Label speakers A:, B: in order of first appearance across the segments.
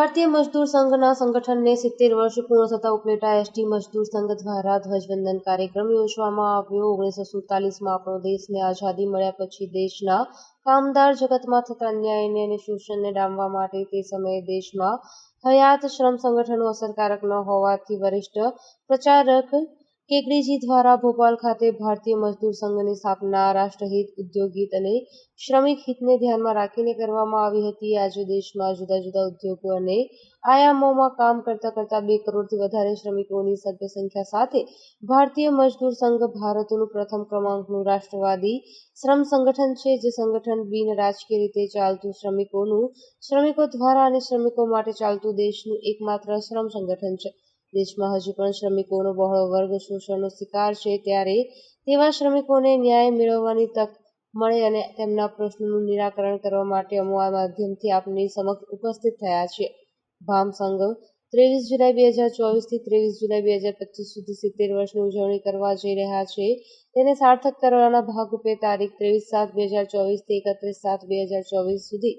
A: ભારતીય મજદૂર સંઘના સંગઠનને સિત્તેર વર્ષ પૂર્ણ થતા ઉપલેટા એસટી મજદૂર સંઘ દ્વારા ધ્વજવંદન કાર્યક્રમ યોજવામાં આવ્યો. ઓગણીસો સુડતાલીસમાં આપણો દેશને આઝાદી મળ્યા પછી દેશના કામદાર જગતમાં થતા અન્યાયને અને શોષણને ડામવા માટે તે સમયે દેશમાં હયાત શ્રમ સંગઠનો અસરકારક ન હોવાથી વરિષ્ઠ પ્રચારક કેકડીજી દ્વારા ભોપાલ ખાતે ભારતીય મજદૂર સંઘની સ્થાપના, રાષ્ટ્રહિત ઉદ્યોગિક અને શ્રમિક હિતને ધ્યાનમાં રાખીને કરવામાં આવી હતી. આજે દેશમાં જુદા જુદા ઉદ્યોગો અને આયામોમાં કામ કરતા કરતા બે કરોડથી વધારે શ્રમિકોની સભ્ય સંખ્યા સાથે ભારતીય મજદૂર સંઘ ભારતનું પ્રથમ ક્રમાંકનું રાષ્ટ્રવાદી શ્રમ સંગઠન છે, જે સંગઠન બિન રાજકીય રીતે ચાલતું શ્રમિકોનું, શ્રમિકો દ્વારા અને શ્રમિકો માટે ચાલતું દેશનું એકમાત્ર શ્રમ સંગઠન છે. દેશમાં હજુ પણ શ્રમિકોનો બહોળો વર્ગ શોષણનો શિકાર છે ત્યારે તેવા શ્રમિકોને ન્યાય મેળવવાની તક મળે અને તેમના પ્રશ્નોનું નિરાકરણ કરવા માટે અમો આ માધ્યમથી આપની સમક્ષ ઉપસ્થિત થયા છે. ભામ સંઘ ત્રેવીસ જુલાઈ બે હજાર ચોવીસથી ત્રેવીસ જુલાઈ બે હજાર પચીસ સુધી સિત્તેર વર્ષની ઉજવણી કરવા જઈ રહ્યા છે. તેને સાર્થક કરવાના ભાગરૂપે તારીખ ત્રેવીસ સાત બે હજાર ચોવીસથી એકત્રીસ સાત બે હજાર ચોવીસ સુધી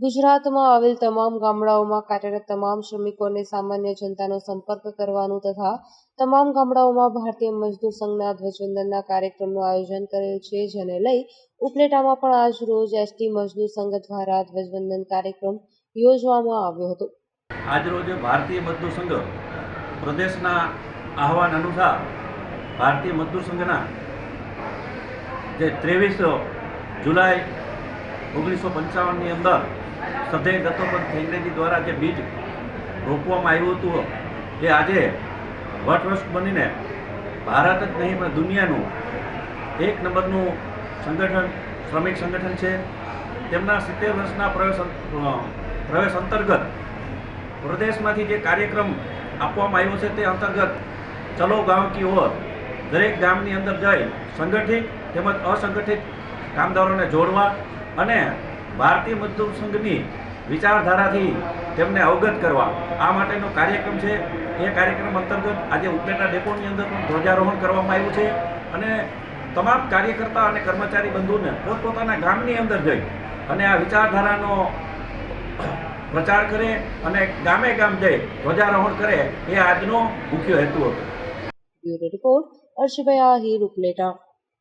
A: ગુજરાતમાં આવેલ તમામ ગામડાઓમાં કાર્યરત તમામ શ્રમિકોને સામાન્ય જનતાનો સંપર્ક કરવાનું તથા તમામ ગામડાઓમાં ભારતીય મજદૂર સંઘના ધ્વજવંદનના કાર્યક્રમનું આયોજન કરેલ છે, જેને લઈ ઉપલેટામાં પણ આજ રોજ એસટી મજદૂર સંઘ દ્વારા ધ્વજવંદન કાર્યક્રમ યોજવામાં આવ્યો હતો.
B: આજરોજ ભારતીય મજદૂર સંઘ પ્રદેશના આહવાન અનુસાર ભારતીય મજદૂર સંઘના જે ત્રેવીસ જુલાઈ ઓગણીસો પંચાવનની અંદર સધે દત્તોપદ થેંગરેજી દ્વારા જે બીજ રોપવામાં આવ્યું હતું, એ આજે વટવૃક્ષ બનીને ભારત જ નહીં, પણ દુનિયાનું એક નંબરનું સંગઠન, શ્રમિક સંગઠન છે. તેમના સિત્તેર વર્ષના પ્રવેશ પ્રવેશ અંતર્ગત પ્રદેશમાંથી જે કાર્યક્રમ આપવામાં આવ્યો છે, તે અંતર્ગત ચલો ગાંવ કી ઓર દરેક ગામની અંદર જઈ સંગઠિત તેમજ અસંગઠિત કામદારોને જોડવા અને ભારતીય મજદૂર સંઘની વિચારધારાથી તેમને અવગત કરવા. આ માટેનો કાર્યક્રમ છે. એ કાર્યક્રમ અંતર્ગત આજે ઉપલેટા ડેપોની અંદર પણ ધ્વજારોહણ કરવામાં આવ્યું છે અને તમામ કાર્યકર્તા અને કર્મચારી બંધુને પોતપોતાના ગામની અંદર જઈ અને આ વિચારધારાનો પ્રચાર કરે અને ગામે ગામ જઈ ધ્વજારોહણ કરે એ આજનો મુખ્ય હેતુ હતો.
A: રિપોર્ટ અર્શભાઈ આહિર, ઉપલેટા.